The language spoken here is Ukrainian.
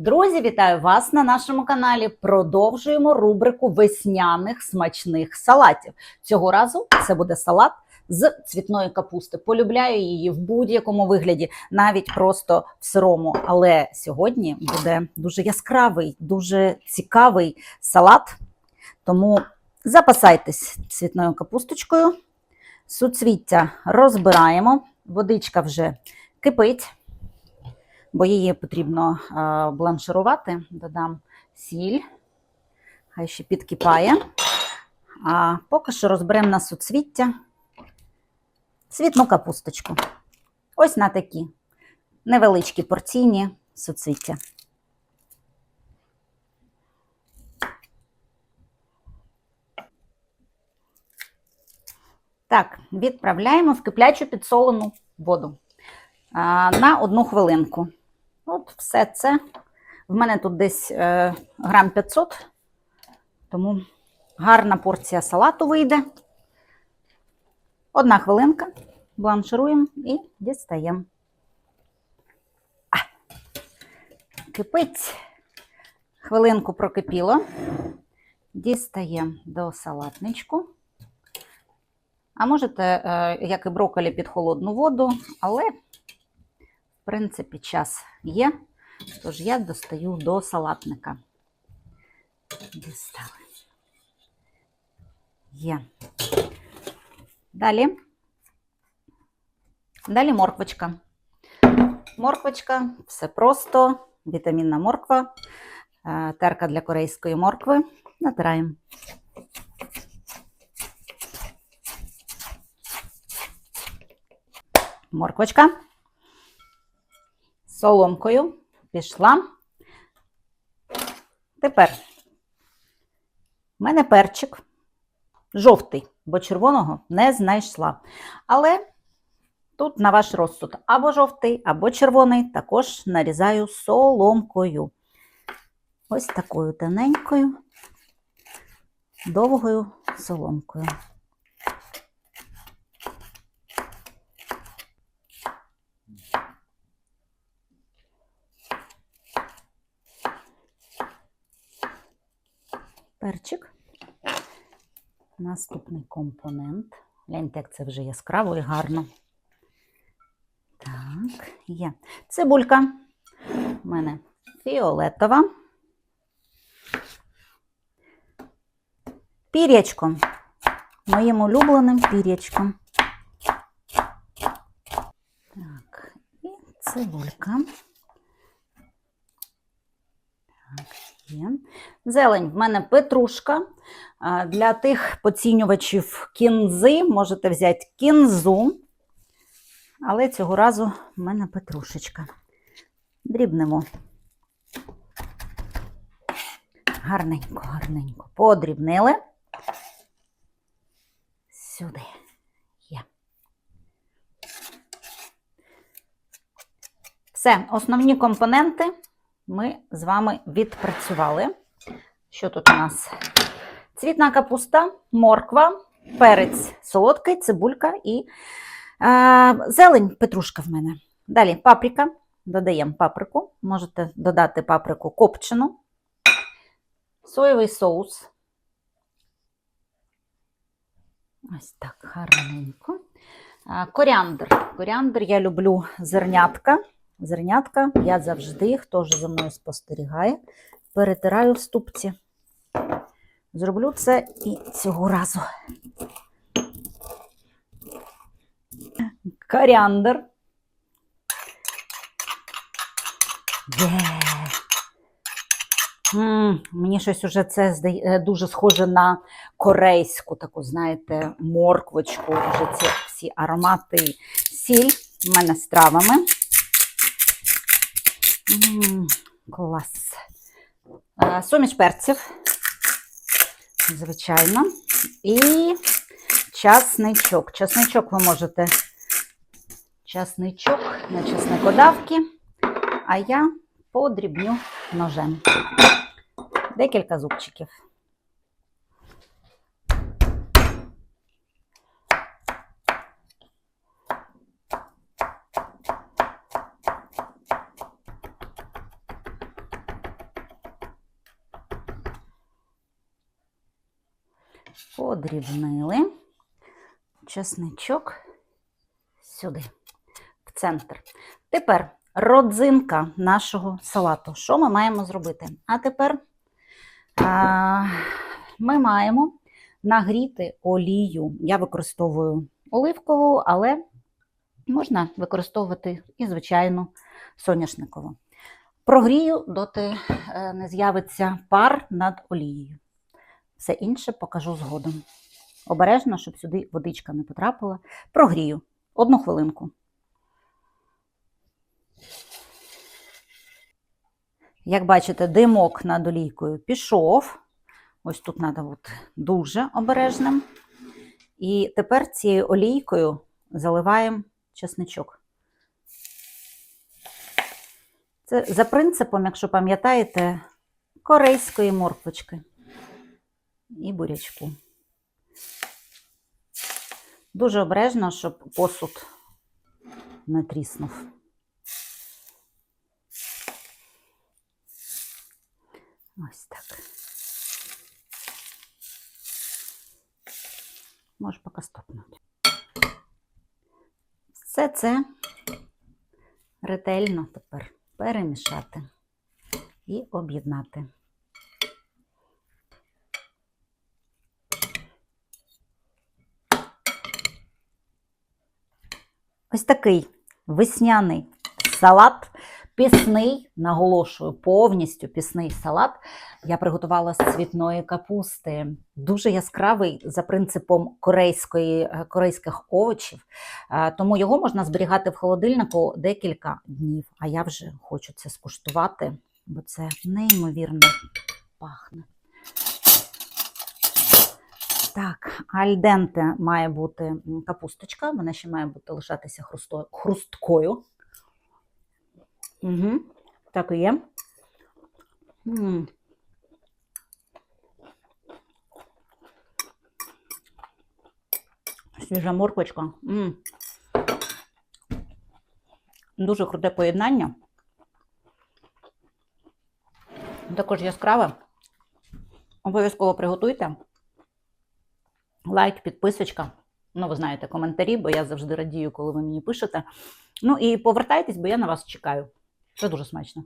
Друзі, вітаю вас на нашому каналі. Продовжуємо рубрику весняних смачних салатів. Цього разу це буде салат з цвітної капусти. Полюбляю її в будь-якому вигляді, навіть просто в сирому. Але сьогодні буде дуже яскравий, дуже цікавий салат. Тому запасайтесь цвітною капусточкою. Суцвіття розбираємо, водичка вже кипить бо її потрібно е, бланширувати. Додам сіль, хай ще підкипає. А поки що розберемо на суцвіття цвітну капусточку. Ось на такі невеличкі порційні суцвіття. Так, відправляємо в киплячу підсолену воду а, на одну хвилинку. От все це. В мене тут десь е, грам 500, тому гарна порція салату вийде. Одна хвилинка, бланшируємо і дістаємо. А, кипить. Хвилинку прокипіло. Дістаємо до салатничку. А можете, е, як і брокколі, під холодну воду, але принципі, час є, тож я достаю до салатника. Дістали. Є. Далі. Далі морквочка. Морквочка, все просто, вітамінна морква, е, терка для корейської моркви. Натираємо. Морквочка соломкою пішла. Тепер в мене перчик жовтий, бо червоного не знайшла. Але тут на ваш розсуд або жовтий, або червоний, також нарізаю соломкою. Ось такою тоненькою, довгою соломкою. Перчик. Наступний компонент. Гляньте, як це вже яскраво і гарно. Так, є. Цибулька. У мене фіолетова. Пір'ячко. Моїм улюбленим пір'ячком. Так, і цибулька. Так, є. Зелень в мене петрушка. Для тих поцінювачів кінзи можете взяти кінзу. Але цього разу в мене петрушечка. Дрібнемо. Гарненько, гарненько. Подрібнили. Сюди. Є. Все, основні компоненти ми з вами відпрацювали. Що тут у нас? Цвітна капуста, морква, перець солодкий, цибулька і е, зелень, петрушка в мене. Далі паприка. Додаємо паприку. Можете додати паприку копчену, соєвий соус. Ось так, гарненько. Е, коріандр. Коріандр я люблю зернятка. Зернятка я завжди, хто ж за мною спостерігає, перетираю в ступці. Зроблю це і цього разу. Коріандр. Є. М, Мені щось уже це дуже схоже на корейську таку, знаєте, морквочку. Вже ці всі аромати. Сіль в мене з травами. Клас. Е, Суміш перців, звичайно. І часничок. Часничок ви можете часничок на чесникодавки, а я подрібню ножем. Декілька зубчиків. Подрібнили. Чесничок сюди, в центр. Тепер родзинка нашого салату. Що ми маємо зробити? А тепер а, ми маємо нагріти олію. Я використовую оливкову, але можна використовувати і звичайну соняшникову. Прогрію, доти е, не з'явиться пар над олією. Все інше покажу згодом. Обережно, щоб сюди водичка не потрапила. Прогрію одну хвилинку. Як бачите, димок над олійкою пішов. Ось тут треба дуже обережним. І тепер цією олійкою заливаємо чесничок. Це за принципом, якщо пам'ятаєте, корейської морквочки і бурячку. Дуже обережно, щоб посуд не тріснув. Ось так. Можеш поки стопнути. Все це ретельно тепер перемішати і об'єднати. Ось такий весняний салат, пісний, наголошую, повністю пісний салат. Я приготувала з цвітної капусти. Дуже яскравий за принципом корейської, корейських овочів. Е, Тому його можна зберігати в холодильнику декілька днів. А я вже хочу це скуштувати, бо це неймовірно пахне. Так, альденте має бути капусточка, вона ще має бути лишатися хрусто- хрусткою. Угу, так і є. М. Свіжа морквочка. М. Дуже круте поєднання. Також яскраве. Обов'язково приготуйте. Лайк, підписочка. Ну, ви знаєте, коментарі, бо я завжди радію, коли ви мені пишете. Ну і повертайтесь, бо я на вас чекаю. Це дуже смачно.